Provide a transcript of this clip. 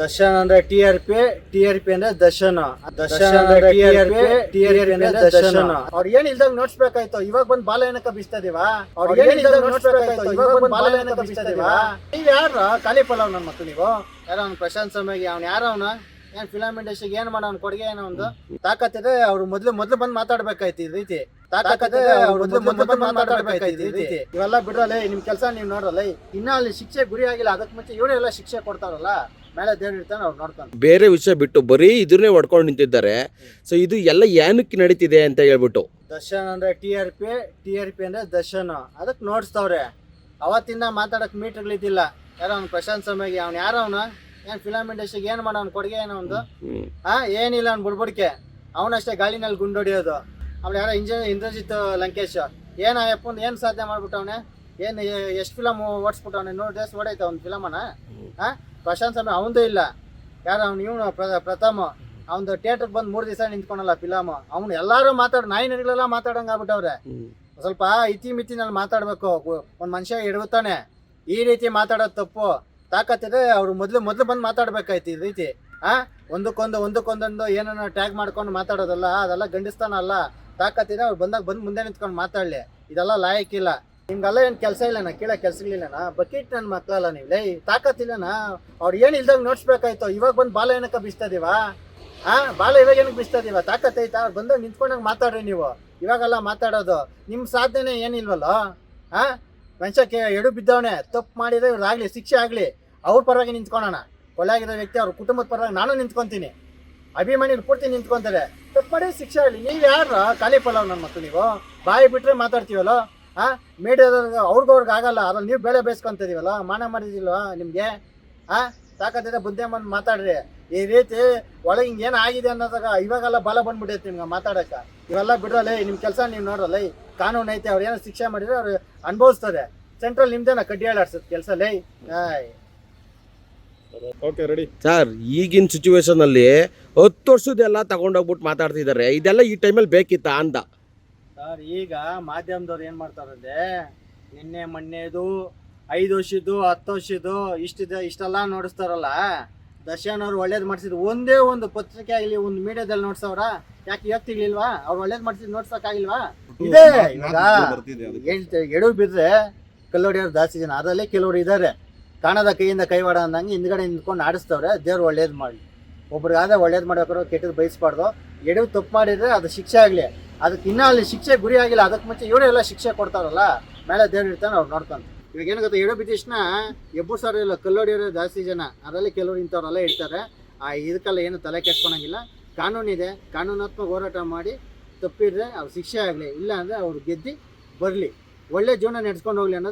ದರ್ಶನ್ ಅಂದ್ರೆ T R P T R P ಅಂದ್ರೆ ದರ್ಶನ್. ದರ್ಶನ್ ಅಂದ್ರೆ T R P T R P ಅಂದ್ರೆ ದರ್ಶನ್. ಅವ್ರು ಏನ್ ಇಲ್ದಾಗ ನೋಡ್ಸ್ಬೇಕಾಯ್ತು? ಇವಾಗ ಬಂದ್ ಬಾಲ ಏನಕ್ಕ ಬಿಸ್ತಾ ಇದೀವ ಅವ್ರು ಏನ್ ಇಲ್ದಾಗ ನೋಡ್ಸ್ಬೇಕಾಯ್ತು? ಇವಾಗ ಬಂದ್ ಬಾಲ ಏನಕ್ಕ ಬಿಸ್ತಾ ಇದೀವ ನೀವ್ ಯಾರ ಖಾಲಿ ಪಲಾವ್ ನನ್ ಮಕ್ಳು ನೀವು. ಯಾರ ಅವ್ನ್ ಪ್ರಶಾಂತ್ ಸಮಯ ಅವ್ನ ಯಾರ ಅವ್ನ? ಏನ್ ಫಿಲಮ್ ಇಂಡಸ್ಟ್ರಿಗೆ ಏನ್ ಮಾಡ ಅವ್ನ ಕೊಡುಗೆ ಏನೋ ಒಂದು? ತಾಕತ್ತಿದೆ ಅವ್ರು ಮೊದ್ಲು ಮೊದ್ಲು ಬಂದ್ ಮಾತಾಡ್ಬೇಕಾಯ್ತು ಈ ರೀತಿ. ತಾಕತ್ತಿದೆ ಅವ್ರು ಮೊದ್ಲು ಮೊದ್ಲು ಬಂದ್ ಮಾತಾಡ್ಬೇಕಾಯ್ತು ಈ ರೀತಿ. ಇವೆಲ್ಲ ಬಿಡ್ರಲ್ಲ ನಿಮ್ ಕೆಲಸ ನೀವ್ ನೋಡ್ರಲ್ಲ. ಇನ್ನ ಅಲ್ಲಿ ಶಿಕ್ಷೆ ಗುರಿ ಆಗಿಲ್ಲ ಅದಕ್ ಮುಂಚೆ ಇವರೆಲ್ಲ ಶಿಕ್ಷೆ ಕೊಡ್ತಾರಲ್ಲ. ಮೇಲೆ ಇರ್ತಾನೆ ಅವ್ರು ಬೇರೆ ವಿಷಯ ಬಿಟ್ಟು ಬರೀ ಇದನ್ನೇ ಹೊಡ್ಕೊಂಡು ನಿಂತಿದ್ದಾರೆ. ಸೊ ಇದು ಎಲ್ಲ ಏನಕ್ಕೆ ನಡೀತಿದೆ ಅಂತ ಹೇಳ್ಬಿಟ್ಟು. ದರ್ಶನ್ ಅಂದ್ರೆ T R P T R P ಅಂದ್ರೆ ದರ್ಶನ್. ಅದಕ್ಕೆ ನೋಡಿಸ್ತವ್ರೆ. ಅವತ್ತಿಂದ ಮಾತಾಡಕ್ ಮೀಟರ್ಗಳಿದ್ದಿಲ್ಲ ಯಾರೋ ಅವ್ನು ಪ್ರಶಾಂತ್ ಸಮಯಕ್ಕೆ ಅವ್ನು ಯಾರೋ ಅವನು? ಏನ್ ಫಿಲಂ ಇಂಡಸ್ಟ್ರಿಗೆ ಏನ್ ಮಾಡ ಅವ್ನ ಕೊಡುಗೆ ಏನೋ ಒಂದು. ಹಾ ಏನಿಲ್ಲ ಅವ್ನು ಬುಡ್ಬುಡ್ಕೆ. ಅವನಷ್ಟೇ ಗಾಳಿನಲ್ಲಿ ಗುಂಡೊಡಿಯೋದು ಆಮೇಲೆ ಯಾರೋ ಇಂಜಿನಿಯರ್ ಇಂದ್ರಜಿತ್ ಲಂಕೇಶ್. ಏನ ಅಪ್ಪಂದು ಏನು ಸಾಧನೆ ಮಾಡ್ಬಿಟ್ಟವ್ನೆ? ಏನು ಎಷ್ಟು ಫಿಲಮ್ ಓಡಿಸ್ಬಿಟ್ಟವನೆ? ನೋಡಿ ಡೇಸ್ ಓಡೈತೆ ಅವ್ನ ಫಿಲಮನ ಹಾ? ಪ್ರಶಾಂತ್ ಅವಂದು ಇಲ್ಲ. ಯಾರು ಅವ್ನು ಇವನು ಪ್ರಥಮ. ಅವ್ನು ಥಿಯೇಟರ್ ಬಂದು ಮೂರು ದಿವಸ ನಿಂತ್ಕೊಂಡಲ್ಲ ಫಿಲಮ್. ಅವ್ನು ಎಲ್ಲರೂ ಮಾತಾಡ್ ನಾಯಿ ನಡಿಗಳೆಲ್ಲ ಮಾತಾಡಂಗ ಆಗ್ಬಿಟ್ಟವ್ರೆ. ಸ್ವಲ್ಪ ಇತಿ ಮಿತಿನಲ್ಲಿ ಮಾತಾಡಬೇಕು. ಒಂದು ಮನುಷ್ಯ ಎಡಗುತ್ತಾನೆ ಈ ರೀತಿ ಮಾತಾಡೋದು ತಪ್ಪು. ತಾಕತ್ತಿದೆ ಅವ್ರು ಮೊದಲು ಮೊದಲು ಬಂದು ಮಾತಾಡ್ಬೇಕಾಯ್ತು ಈ ರೀತಿ. ಆ? ಒಂದಕ್ಕೊಂದು ಒಂದಕ್ಕೊಂದೊಂದು ಏನನ್ನ ಟ್ಯಾಗ್ ಮಾಡ್ಕೊಂಡು ಮಾತಾಡೋದಲ್ಲ ಅದೆಲ್ಲ ಗಂಡಿಸ್ತಾನಲ್ಲ ತಾಕತ್ತಿದೆ ಅವ್ರು ಬಂದಾಗ ಬಂದು ಮುಂದೆ ನಿಂತ್ಕೊಂಡು ಮಾತಾಡಲಿ. ಇದೆಲ್ಲ ಲಾಯಕ್ಕಿಲ್ಲ ನಿಮ್ಗೆಲ್ಲ ಏನು ಕೆಲಸ ಇಲ್ಲನ? ಕೀಳ ಕೆಲ್ಸಗಳಿಲ್ಲನ ಬಕೆಟ್ ನನ್ನ ಮಕ್ಕಳಲ್ಲ ನೀವು? ಲೈ ತಾಕತ್ತಿಲ್ಲನ ಅವ್ರು ಏನು ಇಲ್ದಂಗ್ ನೋಡ್ಸ್ಬೇಕಾಯ್ತು? ಇವಾಗ ಬಂದು ಬಾಲ ಏನಕ್ಕ ಬಿಸ್ತಾ ಇದೀವ? ಆ, ಬಾಲ ಇವಾಗ ಏನಕ್ಕೆ ಬಿಸ್ತದೀವ ತಾಕತ್ತೈತಾ ಅವ್ರು ಬಂದಾಗ ನಿಂತ್ಕೊಂಡಾಗ ಮಾತಾಡ್ರಿ ನೀವು. ಇವಾಗೆಲ್ಲ ಮಾತಾಡೋದು. ನಿಮ್ಮ ಸಾಧನೆ ಏನಿಲ್ವಲ್ಲ ಆ ಮನುಷ್ಯಕ್ಕೆ ಎಡು ಬಿದ್ದವನೆ. ತಪ್ಪು ಮಾಡಿದ್ರೆ ಇವ್ರಾಗ್ಲಿ ಶಿಕ್ಷೆ ಆಗಲಿ. ಅವ್ರ ಪರವಾಗಿ ನಿಂತ್ಕೊಳೋಣ. ಆಗಿರೋ ವ್ಯಕ್ತಿ ಅವ್ರ ಕುಟುಂಬದ ಪರವಾಗಿ ನಾನು ನಿಂತ್ಕೊಂತೀನಿ. ಅಭಿಮಾನಿಗಳು ಪೂರ್ತಿ ನಿಂತ್ಕೊಂತಾರೆ. ತಪ್ಪು ಮಾಡಿ ಶಿಕ್ಷೆ ಆಗಲಿ. ನೀವು ಯಾರು ಖಾಲಿ ಪಲಾವ್ ನನ್ನ ಮಕ್ಕಳು ನೀವು. ಬಾಯಿ ಬಿಟ್ರೆ ಮಾತಾಡ್ತೀವಲ್ಲ? ಆ? ಮೀಡಿಯಾದವ್ರಿಗೆ ಅವ್ರಿಗವ್ರಿಗೆ ಆಗಲ್ಲ. ಅದ್ರಲ್ಲಿ ನೀವು ಬೆಳೆ ಬೇಯಿಸ್ಕೊಂತಿದೀವಲ್ಲ ಮಾನ ಮಾಡಿದಿಲ್ವಾ ನಿಮಗೆ? ಆ? ತಾಕತ್ತಿದೆ ಬುದ್ಧಿ ಬಂದು ಮಾತಾಡ್ರಿ. ಈ ರೀತಿ ಒಳಗೆ ಹಿಂಗೆ ಏನು ಆಗಿದೆ ಅನ್ನೋದಾಗ ಇವಾಗೆಲ್ಲ ಬಲ ಬಂದ್ಬಿಟ್ಟೈತೆ ನಿಮ್ಗೆ ಮಾತಾಡಕ್ಕೆ ಇವೆಲ್ಲ ಬಿಡ್ರಲ್ಲ ನಿಮ್ಮ ಕೆಲಸ ನೀವು ನೋಡ್ರಲ್ಲ ಕಾನೂನು ಐತೆ ಅವ್ರು ಏನೋ ಶಿಕ್ಷೆ ಮಾಡಿದ್ರೆ ಅವ್ರು ಅನುಭವಿಸ್ತಾರೆ. ಸೆಂಟ್ರಲ್ ನಿಮ್ದೇನ ಕಡ್ಡಿ ಆಡ್ಸೋದು ಕೆಲಸ ಲೈ. ಓಕೆ ರೆಡಿ ಸರ್ ಈಗಿನ ಸಿಚುವೇಶನಲ್ಲಿ ಹತ್ತು ವರ್ಷದೆಲ್ಲ ತಗೊಂಡೋಗ್ಬಿಟ್ಟು ಮಾತಾಡ್ತಿದ್ದಾರೆ ಇದೆಲ್ಲ ಈ ಟೈಮಲ್ಲಿ ಬೇಕಿತ್ತಾ ಅಂದ. ಸರ್ ಈಗ ಮಾಧ್ಯಮದವ್ರು ಏನು ಮಾಡ್ತಾರಂದ್ರೆ ನಿನ್ನೆ ಮೊನ್ನೆದು ಐದು ವರ್ಷದ್ದು ಹತ್ತು ವರ್ಷದ್ದು ಇಷ್ಟಿದೆ ಇಷ್ಟೆಲ್ಲ ನೋಡಿಸ್ತಾರಲ್ಲ. ದರ್ಶನ್ ಅವ್ರು ಒಳ್ಳೇದು ಮಾಡಿಸಿದ್ರು ಒಂದೇ ಒಂದು ಪತ್ರಿಕೆ ಆಗಲಿ ಒಂದು ಮೀಡಿಯಾದಲ್ಲಿ ನೋಡ್ಸವ್ರ ಯಾಕೆ ಇವತ್ತಿರ್ಲಿಲ್ವಾ ಅವ್ರು ಒಳ್ಳೇದು ಮಾಡಿಸಿದ್ ನೋಡ್ಸಕ್ಕಾಗಿಲ್ವಾ ಇದೆ ಈಗ ಹೇಳ್ತೇವೆ ಎಡು ಬಿದ್ರೆ ಕಲ್ಲೋಡಿಯವ್ರು ಜಾಸ್ತಿ ಜನ ಅದರಲ್ಲೇ ಕೆಲವರು ಇದ್ದಾರೆ ಕಾಣದ ಕೈಯಿಂದ ಕೈವಾಡ ಅಂದಂಗೆ ಹಿಂದ್ಗಡೆ ನಿಂತ್ಕೊಂಡು ಆಡಿಸ್ತವ್ರೆ ದೇವ್ರು ಒಳ್ಳೇದು ಮಾಡಿ ಒಬ್ರಿಗಾದ್ರೆ ಒಳ್ಳೇದು ಮಾಡ್ಬೇಕಾದ್ರೆ ಕೆಟ್ಟದ್ದು ಬಯಸ್ಬಾರ್ದು ಎಡವು ತಪ್ಪು ಮಾಡಿದ್ರೆ ಅದು ಶಿಕ್ಷೆ ಆಗಲಿ. ಅದಕ್ಕೆ ಇನ್ನೂ ಅಲ್ಲಿ ಶಿಕ್ಷೆ ಗುರಿ ಆಗಿಲ್ಲ, ಅದಕ್ಕೆ ಮುಂಚೆ ಎಲ್ಲ ಶಿಕ್ಷೆ ಕೊಡ್ತಾರಲ್ಲ ಮೇಲೆ ದೇವ್ರು ಇರ್ತಾನೆ ಅವ್ರು ನೋಡ್ತಾನೆ ಇವಾಗ ಏನು ಗೊತ್ತಾ ಇಡೋ ಬಿದ್ದಿಷ್ಣ ಎಬ್ಬು ಸರ್ ಇಲ್ಲ, ಕಲ್ಲೋಡಿಯವರು ಜಾಸ್ತಿ ಜನ, ಅದರಲ್ಲಿ ಕೆಲವರು ಇಂಥವ್ರೆಲ್ಲ ಇರ್ತಾರೆ. ಆ, ಇದಕ್ಕೆಲ್ಲ ಏನು ತಲೆ ಕೆಡ್ಸ್ಕೊಳಂಗಿಲ್ಲ. ಕಾನೂನಿದೆ ಕಾನೂನಾತ್ಮಕ ಹೋರಾಟ ಮಾಡಿ ತಪ್ಪಿದ್ರೆ ಅವ್ರು ಶಿಕ್ಷೆ ಆಗಲಿ, ಇಲ್ಲ ಅಂದರೆ ಅವ್ರು ಗೆದ್ದು ಬರಲಿ. ಒಳ್ಳೆ ಜೀವನ ನಡೆಸ್ಕೊಂಡು ಹೋಗ್ಲಿ ಅನ್ನೋದು